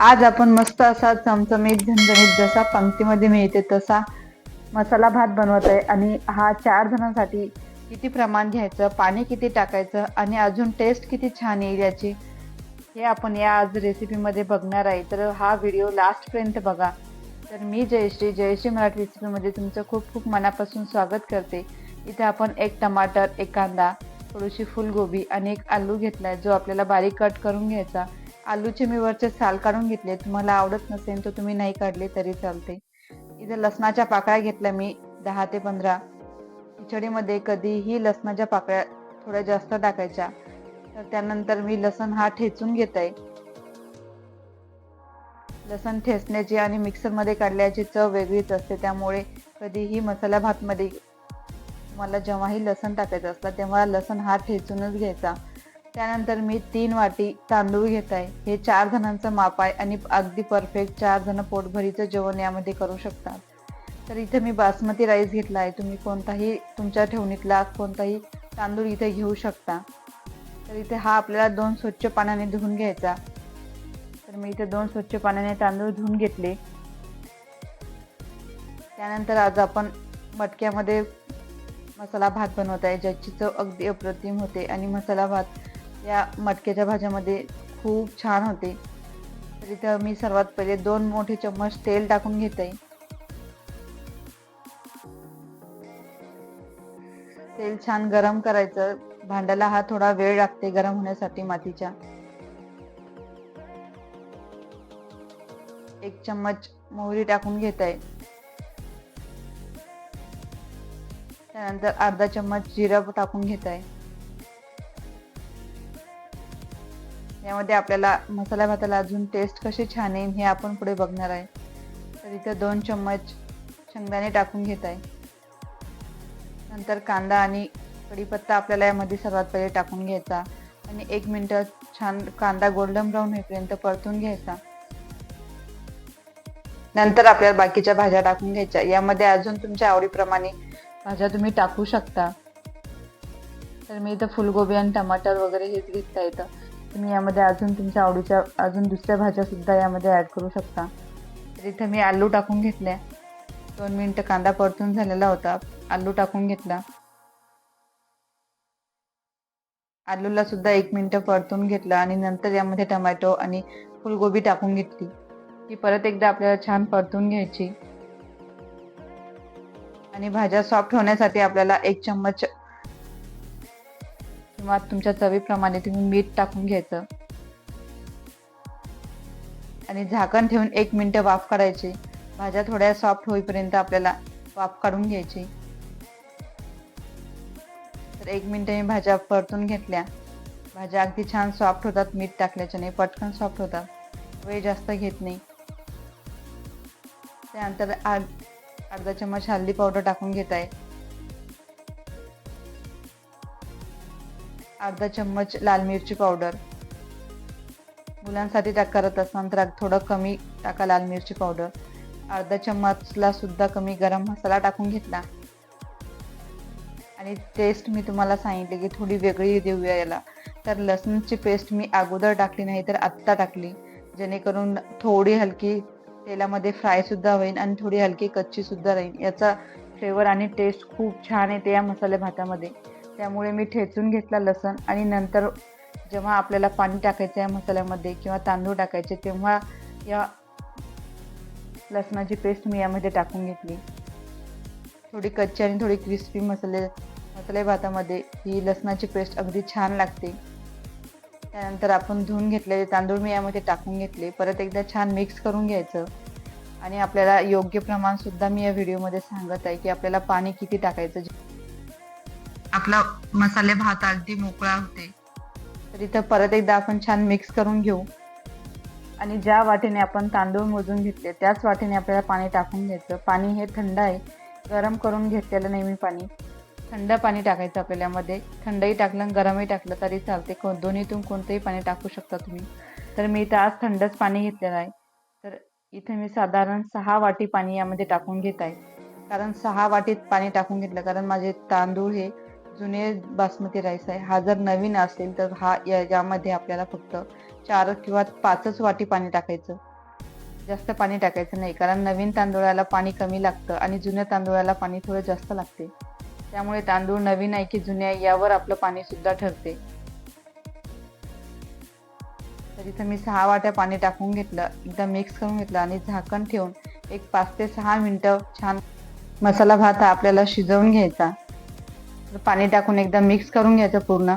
आज आपण मस्त असा चमचमीत झणझणीत जसा पंक्तीमध्ये मिळते तसा मसाला भात बनवत आहे. आणि हा चार जणांसाठी किती प्रमाण घ्यायचं पाणी किती टाकायचं आणि अजून टेस्ट किती छान येईल याची हे आपण या आज रेसिपीमध्ये बघणार आहे. तर हा व्हिडिओ लास्टपर्यंत बघा. तर मी जयश्री जयश्री मराठी रेसिपीमध्ये तुमचं खूप खूप मनापासून स्वागत करते. इथे आपण एक टमाटर एक कांदा थोडीशी फुलगोबी आणि एक आलू घेतला आहे जो आपल्याला बारीक कट करून घ्यायचा. आलूचे मी वरचे साल काढून घेतले. तुम्हाला आवडत नसेल तर तुम्ही नाही काढले तरी चालते. इथे लसणाच्या पाकळ्या घेतल्या मी दहा ते पंधरा. खिचडीमध्ये कधीही लसणाच्या पाकळ्या थोड्या जास्त टाकायच्या. तर त्यानंतर मी लसण हा ठेचून घेत आहे लसण ठेचण्याची आणि मिक्सरमध्ये काढल्याची चव वेगळीच असते. त्यामुळे कधीही मसाला भातमध्ये मला जेव्हाही लसण टाकायचं असतं तेव्हा लसण हा ठेचूनच घ्यायचा. त्यानंतर मी तीन वाटी तांदूळ घेत आहे हे चार जणांचं माप आहे आणि अगदी परफेक्ट चार जण पोटभरीचं जेवण यामध्ये करू शकतात. तर इथे मी बासमती राईस घेतला आहे तुम्ही कोणताही तुमच्या ठेवणीतला कोणताही तांदूळ इथे घेऊ शकता. तर इथे हा आपल्याला दोन स्वच्छ पाण्याने धुवून घ्यायचा. तर मी इथे दोन स्वच्छ पाण्याने तांदूळ धुवून घेतले. त्यानंतर आज आपण मटक्यामध्ये मसाला भात बनवत आहे ज्याची चव अगदी अप्रतिम होते. आणि मसाला भात या मटक्याच्या भाज्यामध्ये खूप छान होते. तर इथं मी सर्वात पहिले दोन मोठे चम्मच तेल टाकून घेत. आहे तेल छान गरम करायचं. भांड्याला हा थोडा वेळ लागते गरम होण्यासाठी मातीच्या. एक चम्मच मोहरी टाकून घेत. आहे त्यानंतर अर्धा चम्मच जिरा टाकून घेत. आहे यामध्ये आपल्याला मसाला भाताला अजून टेस्ट कशी छान येईल हे आपण पुढे बघणार आहे. तर इथं दोन चम्मच शेंगदाणे टाकून घेत आहे. नंतर कांदा आणि कढीपत्ता आपल्याला यामध्ये सर्वात पहिले टाकून घ्यायचा आणि एक मिनटं छान कांदा गोल्डन ब्राऊन होईपर्यंत परतून घ्यायचा. नंतर आपल्याला बाकीच्या भाज्या टाकून घ्यायच्या. यामध्ये अजून तुमच्या आवडीप्रमाणे भाज्या तुम्ही टाकू शकता. तर मी इथं फुलगोबी आणि टमाटर वगैरे हेच घेतलं येतं तुम्ही यामध्ये अजून तुमच्या आवडीच्या अजून दुसऱ्या भाज्या सुद्धा यामध्ये ॲड करू शकता. तर इथं मी आलू टाकून घेतल्या दोन मिनटं कांदा परतून झालेला होता. आलू टाकून घेतला. आलूला सुद्धा एक मिनटं परतून घेतला आणि नंतर यामध्ये टमॅटो आणि फुलगोबी टाकून घेतली. ही परत एकदा आपल्याला छान परतून घ्यायची. आणि भाज्या सॉफ्ट होण्यासाठी आपल्याला एक चम्मच किंवा तुमच्या चवीप्रमाणे तुम्ही मीठ टाकून घ्यायचं. आणि झाकण ठेवून एक मिनटं वाफ काढायची. भाज्या थोड्या सॉफ्ट होईपर्यंत आपल्याला वाफ काढून घ्यायची. तर एक मिनटं मी भाज्या परतून घेतल्या. भाज्या अगदी छान सॉफ्ट होतात मीठ टाकल्याच्याने पटकन सॉफ्ट होतात. वेळ जास्त घेत नाही. त्यानंतर अर्धा चम्मच हळदी पावडर टाकून घेत आहे. अर्धा चम्मच लाल मिरची पावडर. मुलांसाठी टाक करत असताना तर थोडं कमी टाका लाल मिरची पावडर. अर्धा चम्मचला सुद्धा कमी गरम मसाला टाकून घेतला. आणि टेस्ट मी तुम्हाला सांगितले की थोडी वेगळी देऊया याला. तर लसणची पेस्ट मी अगोदर टाकली नाही तर आत्ता टाकली. जेणेकरून थोडी हलकी तेलामध्ये फ्राय सुद्धा होईल आणि थोडी हलकी कच्ची सुद्धा राहील. याचा फ्लेवर आणि टेस्ट खूप छान येते या मसाले भातामध्ये. त्यामुळे मी ठेचून घेतला लसण आणि नंतर जेव्हा आपल्याला पाणी टाकायचं आहे मसाल्यामध्ये किंवा तांदूळ टाकायचे तेव्हा या लसणाची पेस्ट मी यामध्ये टाकून घेतली. थोडी कच्ची आणि थोडी क्रिस्पी मसाले मसाले भातामध्ये ही लसणाची पेस्ट अगदी छान लागते. त्यानंतर आपण धुवून घेतलेले तांदूळ मी यामध्ये टाकून घेतले. परत एकदा छान मिक्स करून घ्यायचं. आणि आपल्याला योग्य प्रमाणसुद्धा मी या व्हिडिओमध्ये सांगत आहे की आपल्याला पाणी किती टाकायचं आपला मसाले भात अगदी मोकळा होते. तर इथं परत एकदा आपण छान मिक्स करून घेऊ. आणि ज्या वाटीने आपण तांदूळ मोजून घेतले त्याच वाटीने आपल्याला पाणी टाकून घ्यायचं. पाणी हे थंड आहे. गरम करून घेतलेलं नेहमी पाणी. थंड पाणी टाकायचं आपल्याला मध्ये. थंडही टाकलं गरमही टाकलं तरी चालते. कोण दोन्हीतून कोणतंही पाणी टाकू शकता तुम्ही. तर मी इथं आज थंडच पाणी घेतलेलं आहे. तर इथे मी साधारण सहा वाटी पाणी यामध्ये टाकून घेत आहे. कारण सहा वाटीत पाणी टाकून घेतलं. कारण माझे तांदूळ हे जुने बासमती राईस आहे. हा जर नवीन असेल तर हा या यामध्ये आपल्याला फक्त चार किंवा पाचच वाटी पाणी टाकायचं. जास्त पाणी टाकायचं नाही कारण नवीन तांदूळाला पाणी कमी लागतं आणि जुन्या तांदूळाला पाणी थोडं जास्त लागते. त्यामुळे तांदूळ नवीन आहे की जुन्या आहे यावर आपलं पाणी सुद्धा ठरते. तर इथं मी सहा वाट्या पाणी टाकून घेतलं एकदा मिक्स करून घेतलं आणि झाकण ठेवून एक पाच ते सहा मिनटं छान मसाला भात हा आपल्याला शिजवून घ्यायचा. पाणी टाकून एकदा मिक्स करून घ्यायचं पूर्ण.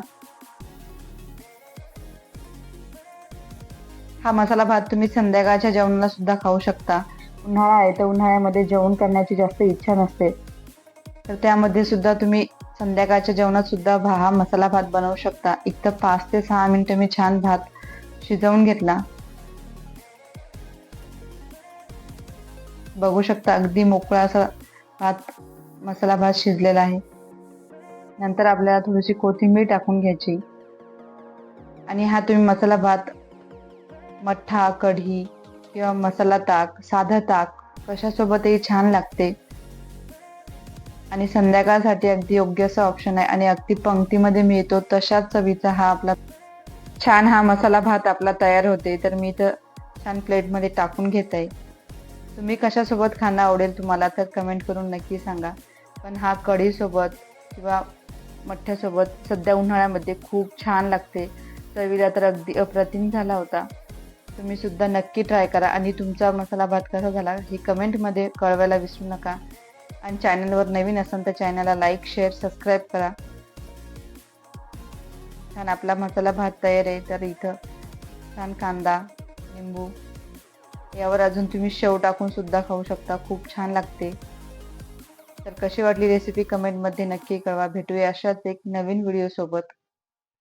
हा मसाला भात तुम्ही संध्याकाळच्या जेवणाला सुद्धा खाऊ शकता. उन्हाळा आहे तर उन्हाळ्यामध्ये जेवण करण्याची जास्त इच्छा नसते. तर त्यामध्ये सुद्धा तुम्ही संध्याकाळच्या जेवणात सुद्धा भा हा मसाला भात बनवू शकता. एक तर पाच ते सहा मिनिटं मी छान भात शिजवून घेतला. बघू शकता अगदी मोकळा असा भात मसाला भात शिजलेला आहे. नंतर आपल्याला थोडीशी कोथिंबीर टाकून घ्यायची. आणि हा तुम्ही मसाला भात मठ्ठा कढी किंवा मसाला ताक साधं ताक कशासोबतही छान लागते. आणि संध्याकाळसाठी अगदी योग्य असं ऑप्शन आहे आणि अगदी पंक्तीमध्ये मिळतो तशाच चवीचा हा आपला छान हा मसाला भात आपला तयार होते. तर मी तर छान प्लेटमध्ये टाकून घेत. आहे तुम्ही कशासोबत खाणं आवडेल तुम्हाला तर कमेंट करून नक्की सांगा. पण हा कढीसोबत किंवा मठ्ठ्यासोबत सध्या उन्हाळ्यामध्ये खूप छान लागते. चवीला तर अगदी अप्रतिम झाला होता. तुम्ही सुद्धा नक्की ट्राय करा. आणि तुमचा मसाला भात कसा झाला हे कमेंटमध्ये कळवायला विसरू नका. आणि चॅनलवर नवीन असाल तर चॅनलला लाईक शेअर सबस्क्राईब करा. छान आपला मसाला भात तयार आहे. तर इथं छान कांदा लिंबू यावर अजून तुम्ही शेव टाकून सुद्धा खाऊ शकता. खूप छान लागते. तर कशी वाटली रेसिपी कमेंटमध्ये नक्की कळवा. भेटूया अशाच एक नवीन व्हिडिओसोबत